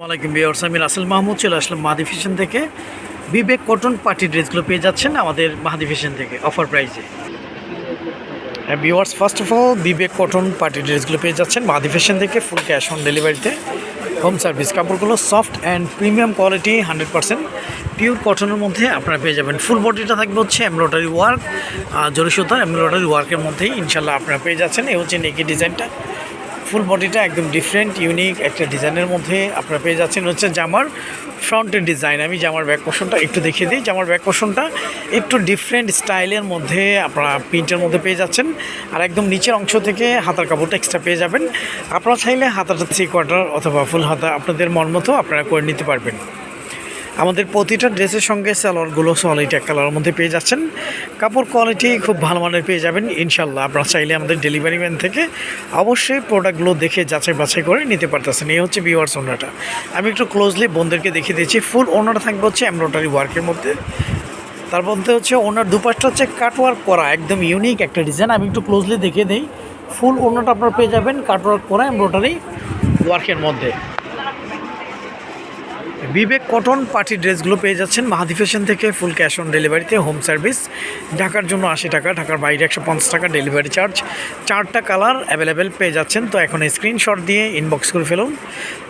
ওয়ালাইকুম বিয়ার্স আমি রাসেল মাহমুদ, চলে আসলাম মাহাদি থেকে। বিবেক কটন পার্টি ড্রেসগুলো পেয়ে যাচ্ছেন আমাদের মাহাদি ফ্যাশন থেকে, অফার প্রাইসে। হ্যাঁ বিওয়ার্স first of all Vivek cotton party ড্রেসগুলো পেয়ে যাচ্ছেন মাহাদি ফ্যাশন থেকে ফুল ক্যাশ অন ডেলিভারিতে হোম সার্ভিস কাপড়গুলো soft and premium quality hundred percent pure কটনের মধ্যে আপনারা পেয়ে যাবেন ফুল বডিটা থাকবে হচ্ছে এমব্রয়ডারি ওয়ার্ক জরি সুতার এমব্রয়ডারি ওয়ার্কের মধ্যেই ইনশাল্লাহ আপনারা পেয়ে যাচ্ছেন। এই হচ্ছে নেকি ডিজাইনটা। ফুল বডিটা একদম ডিফারেন্ট ইউনিক একটা ডিজাইনের মধ্যে আপনারা পেয়ে যাচ্ছেন। হচ্ছে জামার ফ্রন্টের ডিজাইন আমি জামার ব্যাক পোশনটা একটু দেখিয়ে দিই। জামার ব্যাক পোশনটা একটু ডিফারেন্ট স্টাইলের মধ্যে আপনারা প্রিন্টের মধ্যে পেয়ে যাচ্ছেন। আর একদম নিচের অংশ থেকে হাতার কাপড়টা এক্সট্রা পেয়ে যাবেন। আপনারা চাইলে হাতাটা থ্রি কোয়ার্টার অথবা ফুল হাতা আপনাদের মন মতো আপনারা করে নিতে পারবেন। আমাদের প্রতিটা ড্রেসের সঙ্গে সালোয়ারগুলো সলিড এক কালারের মধ্যে পেয়ে যাচ্ছেন। কাপড় কোয়ালিটি খুব ভালো মানের পেয়ে যাবেন ইনশাল্লাহ আপনারা চাইলে আমাদের ডেলিভারি ম্যান থেকে অবশ্যই প্রোডাক্টগুলো দেখে যাচাই বাছাই করে নিতে পারতেছেন। এই হচ্ছে বিওয়ার্স ওনাটা আমি একটু ক্লোজলি বোনদেরকে দেখিয়ে দিচ্ছি। ফুল ওনাটা থাকবে হচ্ছে এমব্রয়ডারি ওয়ার্কের মধ্যে। তার মধ্যে হচ্ছে ওনার দুপাশটা হচ্ছে কাটওয়ার্ক করা, একদম ইউনিক একটা ডিজাইন আমি একটু ক্লোজলি দেখিয়ে দিই। ফুল ওনাটা আপনারা পেয়ে যাবেন কাটওয়ার্ক করা এমব্রয়ডারি ওয়ার্কের মধ্যে। বিবেক কটন পার্টি ড্রেসগুলো পেয়ে যাচ্ছেন মাহাদি ফ্যাশন থেকে ফুল ক্যাশ অন ডেলিভারিতে, হোম সার্ভিস। ঢাকার জন্য আশি টাকা, ঢাকার বাইরে একশো পঞ্চাশ টাকা ডেলিভারি চার্জ। চারটা কালার অ্যাভেলেবেল পেয়ে যাচ্ছেন, তো এখন স্ক্রিনশট দিয়ে ইনবক্স করে ফেলুন।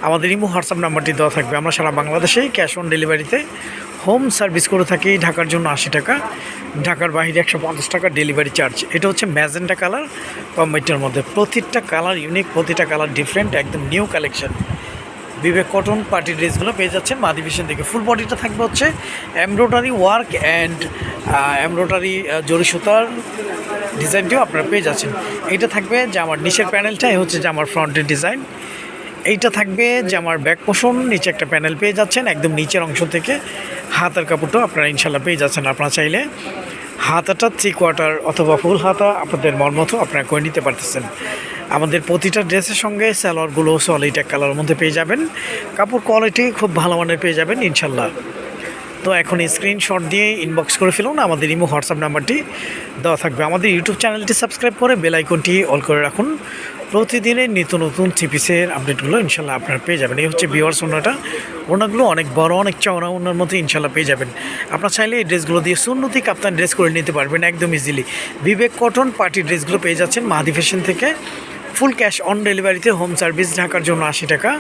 আমাদের ইমো হোয়াটসঅ্যাপ নাম্বারটি দেওয়া থাকবে, আমরা সারা বাংলাদেশেই ক্যাশ অন ডেলিভারিতে হোম সার্ভিস করে থাকি। ঢাকার জন্য আশি টাকা, ঢাকার বাইরে একশো পঞ্চাশ টাকা ডেলিভারি চার্জ। এটা হচ্ছে ম্যাজেন্টা কালার কম্বাইটার মধ্যে। প্রতিটা কালার ইউনিক প্রতিটা কালার ডিফারেন্ট একদম new collection Vivek cotton party ড্রেসগুলো পেয়ে যাচ্ছেন। মাদিভিশন থেকে ফুল বডিটা থাকবে হচ্ছে এমব্রয়ডারি ওয়ার্ক অ্যান্ড এমব্রয়ডারি জরি সুতার ডিজাইনটিও আপনারা পেয়ে যাচ্ছেন। এইটা থাকবে যে আমার নিচের প্যানেলটা এই হচ্ছে যে আমার ফ্রন্টের ডিজাইন এইটা থাকবে যে আমার ব্যাক পোষণ নিচে একটা প্যানেল পেয়ে যাচ্ছেন, একদম নিচের অংশ থেকে হাতার কাপড়টাও আপনারা ইনশাল্লাহ পেয়ে যাচ্ছেন। আপনারা চাইলে হাতাটা থ্রি কোয়ার্টার অথবা ফুল হাতা আপনাদের মন মতো আপনারা করে নিতে পারতেছেন। আমাদের প্রতিটা ড্রেসের সঙ্গে সালোয়ারগুলো সলিড এক কালারের মধ্যে পেয়ে যাবেন। কাপড় কোয়ালিটি খুব ভালো মানের পেয়ে যাবেন, ইনশাল্লাহ। তো এখন স্ক্রিনশট দিয়ে ইনবক্স করে ফেলুন, আমাদের ইমো হোয়াটসঅ্যাপ নাম্বারটি দেওয়া থাকবে। আমাদের ইউটিউব চ্যানেলটি সাবস্ক্রাইব করে বেল আইকনটি অল করে রাখুন। প্রতিদিনের নিত্য নতুন থ্রি পিসের আপডেটগুলো ইনশাল্লাহ আপনারা পেয়ে যাবেন। এই হচ্ছে বিওয়ার্স ওনাটা। ওনাগুলো অনেক বড়, অনেক চওড়া, ওনার মধ্যে ইনশাল্লাহ পেয়ে যাবেন। আপনারা চাইলে এই ড্রেসগুলো দিয়ে সুন্নতি কাপ্তান ড্রেস করে নিতে পারবেন, একদম ইজিলি বিবেক কটন পার্টি ড্রেসগুলো পেয়ে যাচ্ছেন মাহাদি ফ্যাশন থেকে। ফুল ক্যাশ অন ডেলিভারিতে হোম সার্ভিস ঢাকার জন্য আশি টাকা,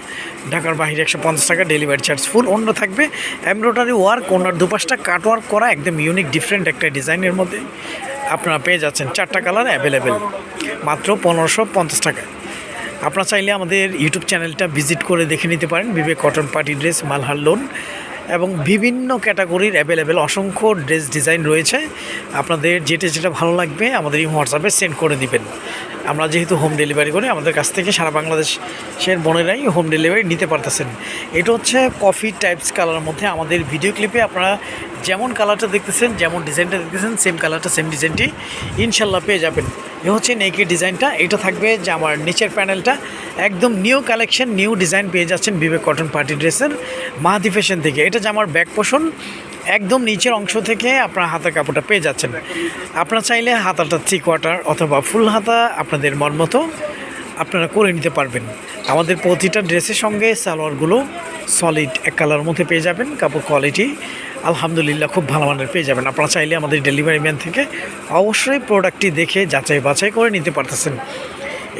ঢাকার বাইরে একশো পঞ্চাশ টাকা, ডেলিভারি চার্জ ফুল। অন্য থাকবে এমব্রয়ডারি ওয়ার্ক, ওনার দুপাশটা কাট ওয়ার্ক করা, একদম ইউনিক ডিফারেন্ট একটা ডিজাইনের মধ্যে। আপনারা পেয়ে যাচ্ছেন চারটা কালার অ্যাভেলেবেল মাত্র পনেরোশো পঞ্চাশ টাকা। আপনারা চাইলে আমাদের ইউটিউব চ্যানেলটা ভিজিট করে দেখে নিতে পারেন, Vivek cotton party dress, Malhar loan, এবং বিভিন্ন ক্যাটাগরির অ্যাভেলেবেল অসংখ্য ড্রেস ডিজাইন রয়েছে। আপনাদের যেটা যেটা ভালো লাগবে আমাদের এই হোয়াটসঅ্যাপে সেন্ড করে দিবেন। আমরা যেহেতু হোম ডেলিভারি করি, আমাদের কাছ থেকে সারা বাংলাদেশের বোনেরাই হোম ডেলিভারি নিতে পারতেছেন। এটা হচ্ছে কফি টাইপস কালারের মধ্যে আমাদের ভিডিও ক্লিপে আপনারা যেমন কালারটা দেখতেছেন, যেমন ডিজাইনটা দেখতেছেন সেম কালারটা সেম ডিজাইনটি ইনশাল্লাহ পেয়ে যাবেন। এ হচ্ছে নেকি ডিজাইনটা এটা থাকবে যে আমার নিচের প্যানেলটা একদম নিউ কালেকশন নিউ ডিজাইন পেয়ে যাচ্ছেন বিবেক কটন পার্টি ড্রেসের মাহাদি ফ্যাশন থেকে। এটা যে আমার ব্যাক পোষণ একদম নিচের অংশ থেকে আপনার হাতের কাপড়টা পেয়ে যাচ্ছেন। আপনারা চাইলে হাতাটা থ্রি কোয়ার্টার অথবা ফুল হাতা আপনাদের মন মতো আপনারা করে নিতে পারবেন। আমাদের প্রতিটা ড্রেসের সঙ্গে সালোয়ারগুলো সলিড এক কালার মধ্যে পেয়ে যাবেন, কাপড় কোয়ালিটি আলহামদুলিল্লাহ খুব ভালো মানের পেয়ে যাবেন। আপনারা চাইলে আমাদের ডেলিভারি ম্যান থেকে অবশ্যই প্রোডাক্টটি দেখে যাচাই বাছাই করে নিতে পারতেছেন।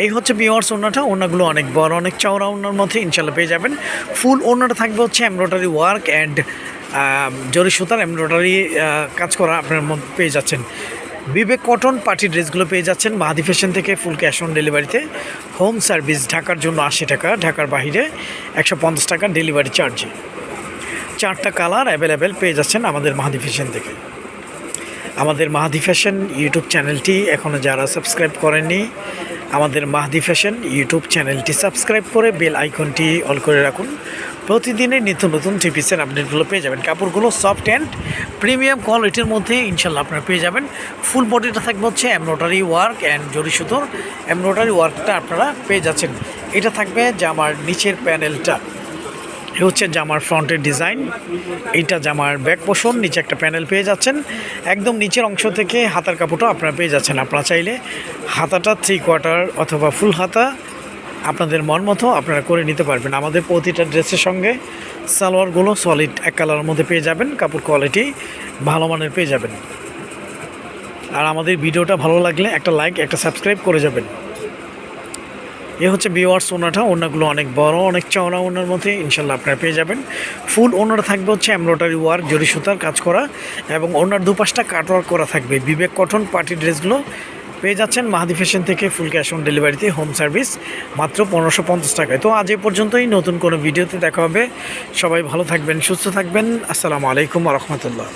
এই হচ্ছে বিওয়ার্স ওনাটা ওনাগুলো অনেক বড়, অনেক চওড়া ওনার মধ্যে ইনশাল্লাহ পেয়ে যাবেন। ফুল ওনাটা থাকবে হচ্ছে এমব্রয়ডারি ওয়ার্ক অ্যান্ড জরি সুতার এমব্রয়ডারি কাজ করা আপনার মধ্যে পেয়ে যাচ্ছেন। বিবেক কটন পার্টি ড্রেসগুলো পেয়ে যাচ্ছেন মাহাদি ফ্যাশন থেকে ফুল ক্যাশ অন ডেলিভারিতে। হোম সার্ভিস ঢাকার জন্য আশি টাকা, ঢাকার বাইরে একশো পঞ্চাশ টাকা ডেলিভারি চার্জে। চারটা কালার অ্যাভেলেবেল পেয়ে যাচ্ছেন আমাদের মাহাদি ফ্যাশন থেকে। আমাদের মাহাদি ফ্যাশন ইউটিউব চ্যানেলটি এখনও যারা সাবস্ক্রাইব করেননি, আমাদের মাহাদি ফ্যাশন ইউটিউব চ্যানেলটি সাবস্ক্রাইব করে বেল আইকনটি অল করে রাখুন। প্রতিদিনের নিত্য নতুন থ্রি পিসের আপডেটগুলো পেয়ে যাবেন। কাপড়গুলো সফট অ্যান্ড প্রিমিয়াম কোয়ালিটির মধ্যে ইনশাল্লাহ আপনারা পেয়ে যাবেন। ফুল বডিটা থাকবে হচ্ছে এমব্রয়ডারি ওয়ার্ক অ্যান্ড জরি সুতোর। এমব্রয়ডারি ওয়ার্কটা আপনারা পেয়ে যাচ্ছেন। এটা থাকবে জামার নিচের প্যানেলটা। এ হচ্ছে জামার ফ্রন্টের ডিজাইন এইটা জামার ব্যাক পোষণ নিচে একটা প্যানেল পেয়ে যাচ্ছেন। একদম নিচের অংশ থেকে হাতার কাপড়টা আপনারা পেয়ে যাচ্ছেন। আপনারা চাইলে হাতাটা থ্রি কোয়ার্টার অথবা ফুল হাতা আপনাদের মন মতো আপনারা করে নিতে পারবেন। আমাদের প্রতিটা ড্রেসের সঙ্গে সালোয়ারগুলো সলিড এক কালারের মধ্যে পেয়ে যাবেন, কাপড় কোয়ালিটি ভালো মানের পেয়ে যাবেন। আর আমাদের ভিডিওটা ভালো লাগলে একটা লাইক একটা সাবস্ক্রাইব করে যাবেন। এ হচ্ছে বিওয়ার্স ওনাটা, ওনাগুলো অনেক বড়, অনেক চওড়া ওনার মধ্যে ইনশাল্লাহ আপনারা পেয়ে যাবেন। ফুল ওনার থাকবে হচ্ছে এমব্রয়ডারি ওয়ার্ক জরি সুতার কাজ করা এবং ওনার দুপাশটা কাটওয়ার্ক করা থাকবে। বিবেক কটন পার্টি ড্রেসগুলো পেয়ে যাচ্ছেন মাহাদি ফ্যাশন থেকে ফুল ক্যাশ অন ডেলিভারিতে হোম সার্ভিস, মাত্র পনেরোশো পঞ্চাশ টাকায়। তো আজ এ পর্যন্তই, নতুন কোনো ভিডিওতে দেখা হবে। সবাই ভালো থাকবেন, সুস্থ থাকবেন। আসসালামু আলাইকুম রহমতুল্লাহ।